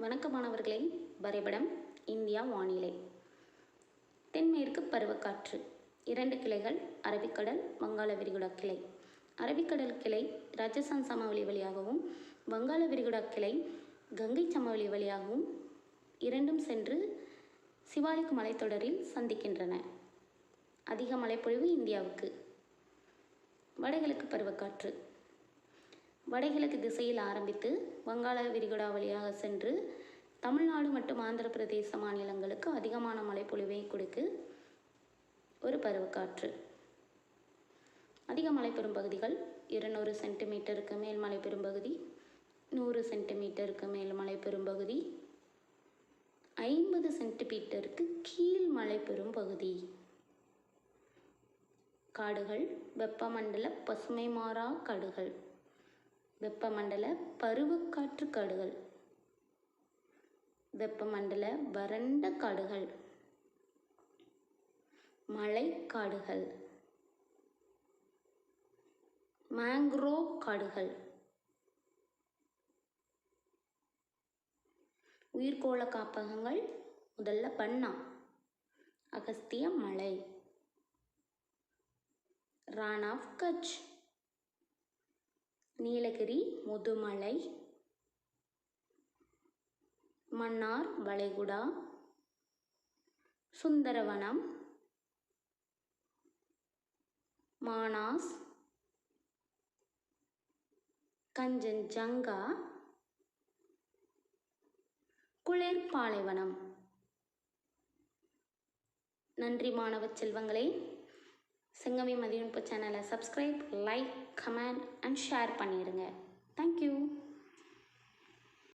வணக்கமானவர்களே வரைபடம் இந்தியா வானிலை. தென்மேற்கு பருவக்காற்று இரண்டு கிளைகள் அரபிக்கடல் வங்காள விரிகுடா கிளை. அரபிக்கடல் கிளை ராஜஸ்தான் சமவெளி வழியாகவும் வங்காள விரிகுடா கிளை கங்கை சமவெளி வழியாகவும் இரண்டும் சென்று சிவாலிக் மலைத்தொடரில் சந்திக்கின்றன. அதிக மழைப்பொழிவு இந்தியாவுக்கு. வடகிழக்கு பருவக்காற்று வடகிழக்கு திசையில் ஆரம்பித்து வங்காள விரிகுடா வழியாக சென்று தமிழ்நாடு மற்றும் ஆந்திர பிரதேச மாநிலங்களுக்கு அதிகமான மழைப்பொழிவை கொடுக்கு ஒரு பருவக்காற்று. அதிக மழை பெறும் பகுதிகள் இருநூறு சென்டிமீட்டருக்கு மேல் மழை பெறும் பகுதி நூறு சென்டிமீட்டருக்கு மேல் மழை பெறும் பகுதி ஐம்பது சென்டிமீட்டருக்கு கீழ் மழை பெறும் பகுதி. காடுகள் வெப்பமண்டல பசுமை மாறா காடுகள். வெப்பமண்டல பருவக்காற்று காடுகள். வெப்பமண்டல வறண்ட காடுகள். மழைக்காடுகள் மேங்க்ரோவ் காடுகள். உயிர்கோள காப்பகங்கள் முதல்ல பண்ணா. அகஸ்திய மலை. ரான் ஆஃப் கட்ச் நீலகிரி முதுமலை மன்னார் வளைகுடா சுந்தரவனம் மானாஸ் கஞ்சன்ஜங்கா குளிர்பாலைவனம் நன்றி மாணவ செல்வங்களே. சிங்கமி மதிநுட்ப சேனலை subscribe like comment and share பண்ணிடுங்க தேங்க்யூ